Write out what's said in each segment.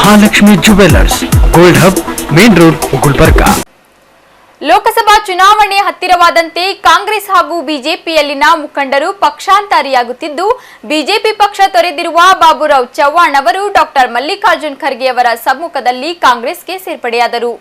Mahalakshmi jewellers gold hub main road Gulbarga Lok Sabha ಚುನಾವಣೆ ಹತ್ತಿರವಾದಂತೆ ಕಾಂಗ್ರೆಸ್ ಹಾಗೂ ಬಿಜೆಪಿಯಲ್ಲಿನ ಮುಖಂಡರು ಪಕ್ಷಾಂತರಿಯಾಗುತ್ತಿದ್ದು, ಬಿಜೆಪಿ ಪಕ್ಷ ತೊರೆದಿರುವ ಬಾಬುರಾವ್ ಚವ್ಹಾಣ್ ಅವರು ಡಾಕ್ಟರ್ ಮಲ್ಲಿಕಾರ್ಜುನ್ ಖರ್ಗೆ ಅವರ ಸಮ್ಮುಖದಲ್ಲಿ ಕಾಂಗ್ರೆಸ್ಗೆ ಸೇರ್ಪಡೆಯಾದರು.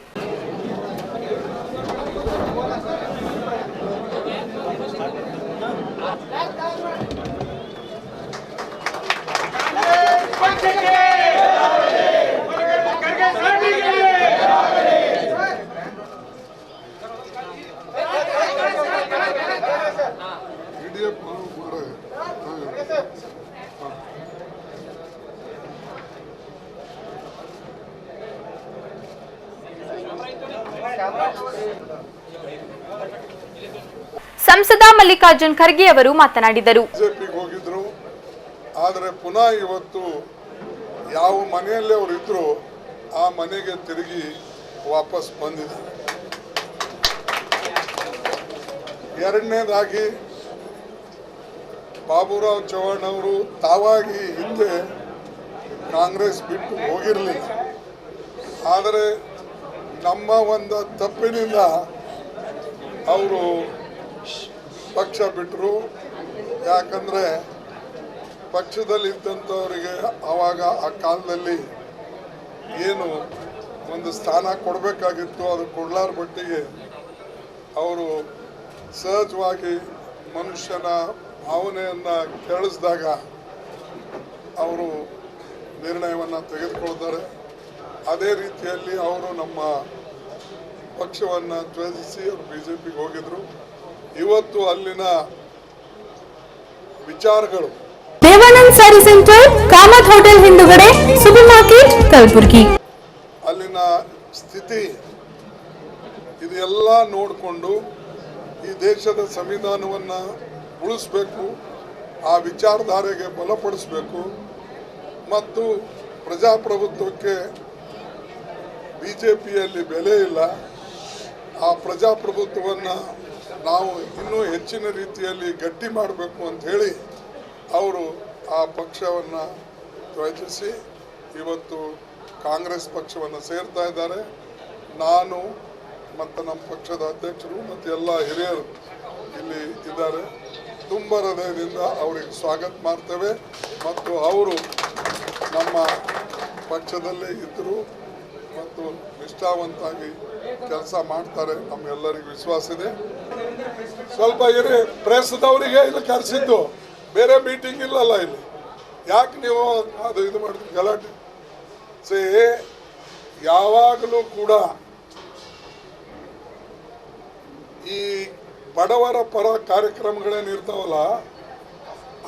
ಸಂಸದ ಮಲ್ಲಿಕಾರ್ಜುನ್ ಖರ್ಗೆ ಅವರು ಮಾತನಾಡಿದರು. ಬಿಜೆಪಿಗೆ ಹೋಗಿದ್ರು. ಆದರೆ ಪುನಃ ಇವತ್ತು ಯಾವ ಮನೆಯಲ್ಲಿ ಅವರು ಇದ್ರು, ಆ ಮನೆಗೆ ತಿರುಗಿ ವಾಪಸ್ ಬಂದಿದ್ದಾರೆ. ಎರಡನೇದಾಗಿ ಬಾಬುರಾವ್ ಚವ್ಹಾಣ್ ಅವರು ತಾವಾಗಿ ಹಿಂದೆ ಕಾಂಗ್ರೆಸ್ ಬಿಟ್ಟು ಹೋಗಿರಲಿಲ್ಲ ಆದರೆ ನಮ್ಮ ಒಂದು ತಪ್ಪಿನಿಂದ ಅವರು ಪಕ್ಷ ಬಿಟ್ಟರು ಯಾಕಂದರೆ ಪಕ್ಷದಲ್ಲಿ ಇದ್ದಂಥವರಿಗೆ ಆವಾಗ ಆ ಕಾಲದಲ್ಲಿ ಏನು ಒಂದು ಸ್ಥಾನ ಕೊಡಬೇಕಾಗಿತ್ತು, ಅದು ಕೊಡಲಾರ ಮಟ್ಟಿಗೆ. ಅವರು ಸಹಜವಾಗಿ ಮನುಷ್ಯನ ಭಾವನೆಯನ್ನು ಕೇಳಿಸಿದಾಗ ಅವರು ನಿರ್ಣಯವನ್ನು ತೆಗೆದುಕೊಳ್ತಾರೆ ಅದೇ ರೀತಿಯಲ್ಲಿ ಅವರು ನಮ್ಮ ಪಕ್ಷವನ್ನು ತ್ಯಜಿಸಿ ಅವರು ಬಿ ಜೆ ಪಿಗೆ ಹೋಗಿದ್ರು. ಇವತ್ತು ಅಲ್ಲಿನ ವಿಚಾರಗಳು. ದೇವಾನಂದ್ ಸ್ಯಾರಿ ಸೆಂಟರ್ ಕಾಮತ್ ಹೋಟೆಲ್ ಹಿಂದುಗಡೆ ಸೂಪರ್ ಮಾರ್ಕೆಟ್ ಕಲಬುರಗಿ. ಅಲ್ಲಿನ ಸ್ಥಿತಿ ಇದೆಲ್ಲ ನೋಡಿಕೊಂಡು ಈ ದೇಶದ ಸಂವಿಧಾನವನ್ನು ಉಳಿಸ್ಬೇಕು, ಆ ವಿಚಾರಧಾರೆಗೆ ಬಲಪಡಿಸಬೇಕು ಮತ್ತು ಪ್ರಜಾಪ್ರಭುತ್ವಕ್ಕೆ ಬಿ ಜೆ ಪಿಯಲ್ಲಿ ಬೆಲೆ ಇಲ್ಲ. ಆ ಪ್ರಜಾಪ್ರಭುತ್ವವನ್ನು ನಾವು ಇನ್ನೂ ಹೆಚ್ಚಿನ ರೀತಿಯಲ್ಲಿ ಗಟ್ಟಿ ಮಾಡಬೇಕು ಅಂತ ಹೇಳಿ ಅವರು ಆ ಪಕ್ಷವನ್ನು ತ್ಯಜಿಸಿ ಇವತ್ತು ಕಾಂಗ್ರೆಸ್ ಪಕ್ಷವನ್ನು ಸೇರ್ತಾ ಇದ್ದಾರೆ. ನಾನು ಮತ್ತು ನಮ್ಮ ಪಕ್ಷದ ಅಧ್ಯಕ್ಷರು ಮತ್ತು ಎಲ್ಲ ಹಿರಿಯರು ಇಲ್ಲಿ ಇದ್ದಾರೆ. ತುಂಬ ಹೃದಯದಿಂದ ಅವರಿಗೆ ಸ್ವಾಗತ ಮಾಡ್ತೇವೆ. ಮತ್ತು ಅವರು ನಮ್ಮ ಪಕ್ಷದಲ್ಲೇ ಇದ್ದರು ಮತ್ತು ನಿಷ್ಠಾವಂತಾಗಿ ಕೆಲಸ ಮಾಡ್ತಾರೆ. ನಮ್ಗೆಲ್ಲರಿಗೂ ವಿಶ್ವಾಸ ಇದೆ. ಸ್ವಲ್ಪ ಇರಿ, ಪ್ರೆಸ್ದವರಿಗೆ ಇಲ್ಲಿ ಕರೆಸಿದ್ದು. ಬೇರೆ ಮೀಟಿಂಗ್ ಇಲ್ಲಲ್ಲ ಇಲ್ಲಿ. ಯಾಕೆ ನೀವು ಅದು ಇದು ಮಾಡ್ತೀವಿ ಗಲಾಟೆ? ಸೇ, ಯಾವಾಗಲೂ ಕೂಡ ಈ ಬಡವರ ಪರ ಕಾರ್ಯಕ್ರಮಗಳೇನಿರ್ತಾವಲ್ಲ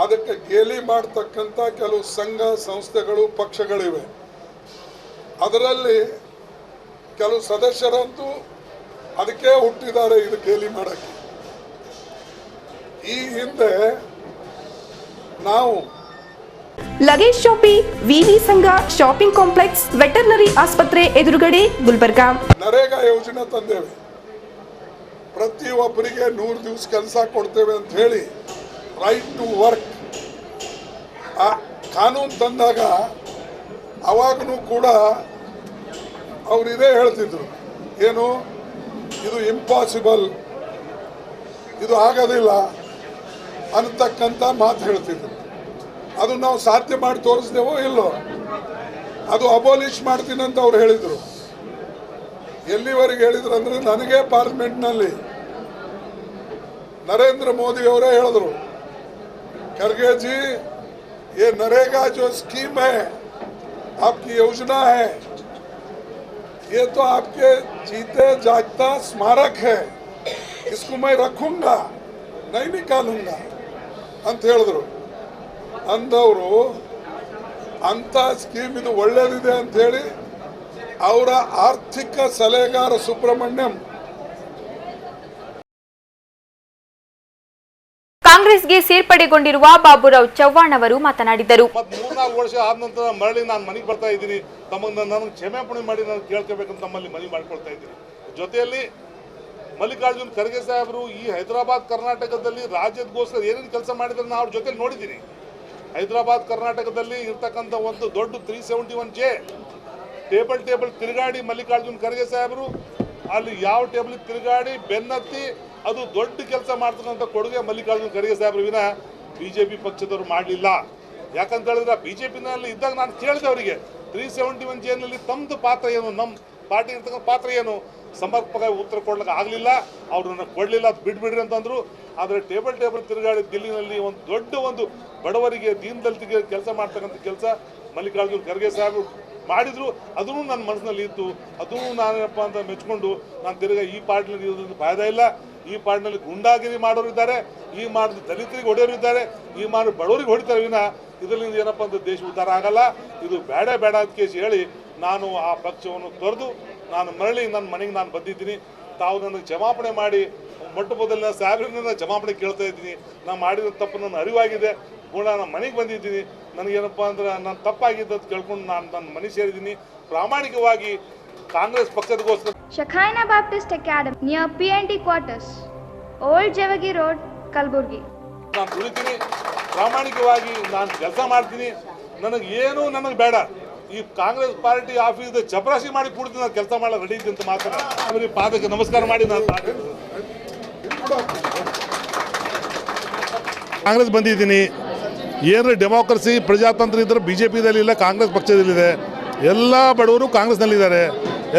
ಅದಕ್ಕೆ ಗೇಲಿ ಮಾಡ್ತಕ್ಕಂಥ ಕೆಲವು ಸಂಘ ಸಂಸ್ಥೆಗಳು ಪಕ್ಷಗಳಿವೆ. ಅದರಲ್ಲಿ ಕೆಲವು ಸದಸ್ಯರಂತೂ ಅದಕ್ಕೆ ಹುಟ್ಟಿದ್ದಾರೆ ಇದು ಗೇಲಿ ಮಾಡೋಕ್ಕೆ. ಈ ಹಿಂದೆ ನಾವು ಲಗೇಜ್ ಶಾಪಿ ವಿವಿ ಸಂಘ ಶಾಪಿಂಗ್ ಕಾಂಪ್ಲೆಕ್ಸ್ ವೆಟರ್ನರಿ ಆಸ್ಪತ್ರೆ ಎದುರುಗಡೆ ಗುಲ್ಬರ್ಗಾ. ನರೇಗಾ ಯೋಜನೆ ತಂದೇವೆ. ಪ್ರತಿಯೊಬ್ಬರಿಗೆ ನೂರು ದಿವಸ ಕೆಲಸ ಕೊಡ್ತೇವೆ ಅಂತ ಹೇಳಿ ರೈಟ್ ಟು ವರ್ಕ್ ಆ ಕಾನೂನು ತಂದಾಗ ಅವಾಗೂ ಕೂಡ ಅವ್ರು ಇದೇ ಹೇಳ್ತಿದ್ರು. ಏನು? ಇದು ಇಂಪಾಸಿಬಲ್ ಇದು ಆಗೋದಿಲ್ಲ ಅನ್ನತಕ್ಕಂಥ ಮಾತು ಹೇಳ್ತಿದ್ರು. ಅದು ನಾವು ಸಾಧ್ಯ ಮಾಡಿ ತೋರಿಸ್ದೇವೋ ಇಲ್ಲೋ? ಅದು ಅಬೋಲಿಷ್ ಮಾಡ್ತೀನಿ ಅಂತ ಅವ್ರು ಹೇಳಿದರು. ಎಲ್ಲಿವರೆಗೆ ಹೇಳಿದ್ರು ಅಂದರೆ ನನಗೆ ಪಾರ್ಲಿಮೆಂಟ್ನಲ್ಲಿ ನರೇಂದ್ರ ಮೋದಿ ಅವರೇ ಹೇಳಿದ್ರು ಖರ್ಗೆ जी ये नरेगा जो स्कीम है आपकी योजना है ये तो आपके जीते जागता स्मारक है इसको मैं रखूंगा नहीं निकालूंगा ಅಂತ ಹೇಳಿದ್ರು ಅಂದವರು ಅಂಥ ಸ್ಕೀಮ್ ಇದು ಒಳ್ಳೇದಿದೆ ಅಂತ ಹೇಳಿ ಅವರ ಆರ್ಥಿಕ ಸಲಹೆಗಾರ ಸುಬ್ರಹ್ಮಣ್ಯಂ ಕಾಂಗ್ರೆಸ್ಗೆ ಸೇರ್ಪಡೆಗೊಂಡಿರುವ ಬಾಬುರಾವ್ ಚವ್ಹಾಣ್ ಅವರು ಮಾತನಾಡಿದರು. ಮತ್ ಮೂರ್ನಾಲ್ಕು ವರ್ಷ ಆದ ನಂತರ ಮರಳಿ ನಾನು ಮನೆಗೆ ಬರ್ತಾ ಇದ್ದೀನಿ. ತಮಗೆ ನನಗೆ ಕ್ಷಮಾಪಣೆ ಮಾಡಿ ನಾನು ಕೇಳ್ಕೋಬೇಕಂತ ತಮ್ಮಲ್ಲಿ ಮನವಿ ಮಾಡ್ಕೊಳ್ತಾ ಇದ್ದೀನಿ. ಜೊತೆಯಲ್ಲಿ ಮಲ್ಲಿಕಾರ್ಜುನ್ ಖರ್ಗೆ ಸಾಹೇಬರು ಈ ಹೈದರಾಬಾದ್, ಕರ್ನಾಟಕದಲ್ಲಿ ರಾಜ್ಯದಗೋಸ್ಕರ ಏನೇನು ಕೆಲಸ ಮಾಡಿದ್ರೆ ನಾನು ಅವ್ರ ಜೊತೆ ನೋಡಿದ್ದೀನಿ. ಹೈದರಾಬಾದ್, ಕರ್ನಾಟಕದಲ್ಲಿ ಇರ್ತಕ್ಕಂಥ ಒಂದು ದೊಡ್ಡ three seventy one J table table ತಿರುಗಾಡಿ Mallikarjun Kharge ಸಾಹೇಬರು, ಅಲ್ಲಿ ಯಾವ ಟೇಬಲ್ ತಿರುಗಾಡಿ ಬೆನ್ನತ್ತಿ ಅದು ದೊಡ್ಡ ಕೆಲಸ ಮಾಡ್ತಕ್ಕಂಥ ಕೊಡುಗೆ ಮಲ್ಲಿಕಾರ್ಜುನ ಖರ್ಗೆ ಸಾಹೇಬರು ವಿನ ಬಿ ಜೆ ಪಿ ಪಕ್ಷದವರು ಮಾಡಲಿಲ್ಲ. ಯಾಕಂತ ಹೇಳಿದ್ರೆ ಬಿ ಜೆ ಪಿನಲ್ಲಿ ಇದ್ದಾಗ ನಾನು ಕೇಳಿದೆ ಅವರಿಗೆ. ತ್ರೀ ಸೆವೆಂಟಿ ಒನ್ ಜೇನಲ್ಲಿ ತಮ್ಮದು ಪಾತ್ರ ಏನು? ನಮ್ಮ ಪಾರ್ಟಿ ಇರ್ತಕ್ಕಂಥ ಪಾತ್ರ ಏನು? ಸಮರ್ಪಕ ಉತ್ತರ ಕೊಡ್ಲಿಕ್ಕೆ ಆಗಲಿಲ್ಲ. ಅವರು ನನಗೆ ಕೊಡಲಿಲ್ಲ ಅದು ಬಿಟ್ಬಿಡ್ರಿ ಅಂತಂದ್ರು. ಆದರೆ ಟೇಬಲ್ ಟೇಬಲ್ ತಿರುಗಾಡಿ ದಿಲ್ಲಿನಲ್ಲಿ ಒಂದು ದೊಡ್ಡ ಒಂದು ಬಡವರಿಗೆ ದೀನ್ ದಲಿತಿಗೆ ಕೆಲಸ ಮಾಡ್ತಕ್ಕಂಥ ಕೆಲಸ ಮಲ್ಲಿಕಾರ್ಜುನ್ ಖರ್ಗೆ ಸಾಹೇಬರು ಮಾಡಿದ್ರು. ಅದನ್ನು ನನ್ನ ಮನಸ್ಸಿನಲ್ಲಿ ಇತ್ತು. ಅದನ್ನು ನಾನೇನಪ್ಪ ಅಂತ ಮೆಚ್ಕೊಂಡು ನಾನು ತಿರುಗಾ ಈ ಪಾರ್ಟಿನಲ್ಲಿ ಇರೋದ್ರಿಂದ ಫಾಯ್ದಾ ಇಲ್ಲ. ಈ ಪಾರ್ಟಿನಲ್ಲಿ ಗುಂಡಾಗಿರಿ ಮಾಡೋರು ಇದ್ದಾರೆ. ಈ ಮಾಡಿದ ದಲಿತರಿಗೆ ಹೊಡೆಯೋರು ಇದ್ದಾರೆ. ಈ ಮಾಡಿ ಬಡವರಿಗೆ ಹೊಡಿತಾರೆ ವಿನ. ಇದರಿಂದ ಏನಪ್ಪ ಅಂತ ದೇಶ ಉದ್ಧಾರ ಆಗಲ್ಲ. ಇದು ಬೇಡ ಬೇಡ ಅಂತ ಕೇಸಿ ಹೇಳಿ ನಾನು ಆ ಪಕ್ಷವನ್ನು ತೊರೆದು ನಾನು ಮರಳಿ ನನ್ನ ಮನೆಗೆ ನಾನು ಬಂದಿದ್ದೀನಿ. ತಾವು ನನಗೆ ಕ್ಷಮಾಪಣೆ ಮಾಡಿ ಮೊಟ್ಟ ಮೊದಲಿನ ಸ್ಯಾಲರಿನ ಕ್ಷಮಾಪಣೆ ಕೇಳ್ತಾ ಇದ್ದೀನಿ. ನಾನು ಮಾಡಿದ ತಪ್ಪು ನನ್ನ ಅರಿವಾಗಿದೆ. ಕೂಡ ನಾನು ಮನೆಗೆ ಬಂದಿದ್ದೀನಿ. ನನಗೇನಪ್ಪ ಅಂದ್ರೆ ನಾನು ತಪ್ಪಾಗಿದ್ದು ಅಂತ ಕೇಳ್ಕೊಂಡು ನಾನು ನನ್ನ ಮನೆ ಸೇರಿದ್ದೀನಿ. ಪ್ರಾಮಾಣಿಕವಾಗಿ ಕಾಂಗ್ರೆಸ್ ಪಕ್ಷದಗೋಸ್ಕರ ಶಖಾಯ್ನಾ Baptist academy near P N T quarters old Jawagi road Kalaburgi ನಾನು ದುಡಿತೀನಿ. ಪ್ರಾಮಾಣಿಕವಾಗಿ ನಾನು ಕೆಲಸ ಮಾಡ್ತೀನಿ. ನನಗೆ ಏನು ನನಗೆ ಬೇಡ. ಈ ಕಾಂಗ್ರೆಸ್ ಪಾರ್ಟಿ ಆಫೀಸ್ ಚಪರಾಸಿ ಮಾಡಿ ಕೂಡ ನಾನು ಕೆಲಸ ಮಾಡೋ ರೆಡಿ ಅಂತ ಮಾತ್ರ. ಅವ್ರಿಗೆ ಪಾದಕ್ಕೆ ನಮಸ್ಕಾರ ಮಾಡಿ ನಾನು ಕಾಂಗ್ರೆಸ್ ಬಂದಿದ್ದೀನಿ. ಏನು ಡೆಮೋಕ್ರಸಿ, ಪ್ರಜಾತಂತ್ರ ಇದ್ರೆ ಬಿ ಜೆ ಪಿದಲ್ಲಿಲ್ಲ ಕಾಂಗ್ರೆಸ್ ಪಕ್ಷದಲ್ಲಿದೆ. ಎಲ್ಲ ಬಡವರು ಕಾಂಗ್ರೆಸ್ನಲ್ಲಿದ್ದಾರೆ.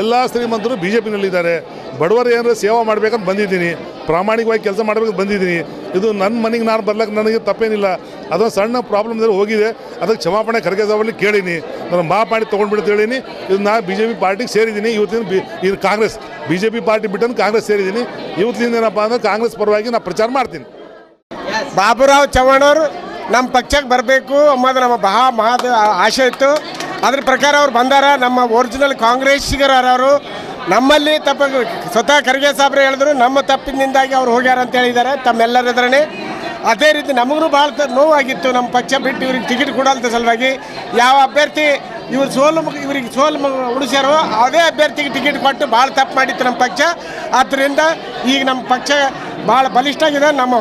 ಎಲ್ಲ ಶ್ರೀಮಂತರು ಬಿ ಜೆ ಪಿನಲ್ಲಿದ್ದಾರೆ ಬಡವರು ಏನಾದರೂ ಸೇವಾ ಮಾಡ್ಬೇಕಂತ ಬಂದಿದ್ದೀನಿ. ಪ್ರಾಮಾಣಿಕವಾಗಿ ಕೆಲಸ ಮಾಡ್ಬೇಕಂತ ಬಂದಿದ್ದೀನಿ. ಇದು ನನ್ನ ಮನೆಗೆ ನಾನು ಬರ್ಲಿಕ್ಕೆ ನನಗೆ ತಪ್ಪೇನಿಲ್ಲ. ಅದೊಂದು ಸಣ್ಣ ಪ್ರಾಬ್ಲಮ್ ಹೋಗಿದೆ. ಅದಕ್ಕೆ ಕ್ಷಮಾಪಣೆ ಖರ್ಗೆ ಸಾಹೇಬಲ್ಲಿ ಕೇಳೀನಿ. ನಾನು ಮಾ ಮಾಡಿ ತೊಗೊಂಡ್ಬಿಡ್ತು ಹೇಳಿನಿ. ಇದು ನಾನು ಬಿ ಜೆ ಪಿ ಪಾರ್ಟಿಗೆ ಸೇರಿದ್ದೀನಿ. ಇವತ್ತಿನ ಬಿ, ಇದು Congress. B J P party ಬಿಟ್ಟನ್ನು Congress ಸೇರಿದ್ದೀನಿ. ಇವತ್ತಿನ ಏನಪ್ಪ ಅಂದ್ರೆ ಕಾಂಗ್ರೆಸ್ ಪರವಾಗಿ ನಾನು ಪ್ರಚಾರ ಮಾಡ್ತೀನಿ. ಬಾಬುರಾವ್ ಚವ್ಹಾಣ್ ಅವರು ನಮ್ಮ ಪಕ್ಷಕ್ಕೆ ಬರಬೇಕು ಅನ್ನೋದು ನಮ್ಮ ಬಹಳ ಮಹಾದ ಆಶೆ ಇತ್ತು. ಅದ್ರ ಪ್ರಕಾರ ಅವ್ರು ಬಂದಾರ. ನಮ್ಮ ಒರಿಜಿನಲ್ ಕಾಂಗ್ರೆಸ್ಸಿಗರವರು ನಮ್ಮಲ್ಲಿ ತಪ್ಪ ಸ್ವತಃ ಖರ್ಗೆ ಸಾಬ್ರೆ ಹೇಳಿದ್ರು, ನಮ್ಮ ತಪ್ಪಿನಿಂದಾಗಿ ಅವ್ರು ಹೋಗ್ಯಾರ ಅಂತ ಹೇಳಿದ್ದಾರೆ, ತಮ್ಮೆಲ್ಲರ ಎದುರನೇ. ಅದೇ ರೀತಿ ನಮಗೂ ಭಾಳ ನೋವಾಗಿತ್ತು, ನಮ್ಮ ಪಕ್ಷ ಬಿಟ್ಟು ಇವ್ರಿಗೆ ಟಿಕೆಟ್ ಕೊಡೋಂಥ ಸಲುವಾಗಿ. ಯಾವ ಅಭ್ಯರ್ಥಿ ಇವ್ರು ಸೋಲು ಇವರಿಗೆ ಸೋಲು ಉಳಿಸ್ಯಾರೋ ಅದೇ ಅಭ್ಯರ್ಥಿಗೆ ಟಿಕೆಟ್ ಕೊಟ್ಟು ಭಾಳ ತಪ್ಪು ಮಾಡಿತ್ತು ನಮ್ಮ ಪಕ್ಷ. ಆದ್ದರಿಂದ ಈಗ ನಮ್ಮ ಪಕ್ಷ ಭಾಳ ಬಲಿಷ್ಠ ಆಗಿದೆ ನಮ್ಮ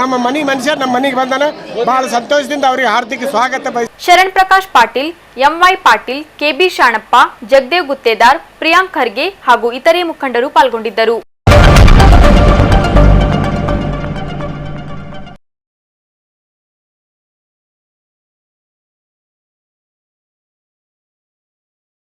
ನಮ್ಮ ಮನೆ ಮನುಷ್ಯ ನಮ್ಮ ಮನೆಗೆ ಬಂದಾನ. ಭಾಳ ಸಂತೋಷದಿಂದ ಅವರಿಗೆ ಹಾರ್ದಿಕ ಸ್ವಾಗತ ಶರಣ್ ಪ್ರಕಾಶ್ ಪಾಟೀಲ್ ಎಂವೈ ಪಾಟೀಲ್ ಕೆಬಿ ಶಾಣಪ್ಪ, ಜಗದೇವ್ ಗುತ್ತೇದಾರ್, ಪ್ರಿಯಾಂಕ್ ಖರ್ಗೆ ಹಾಗೂ ಇತರೆ ಮುಖಂಡರು ಪಾಲ್ಗೊಂಡಿದ್ದರು.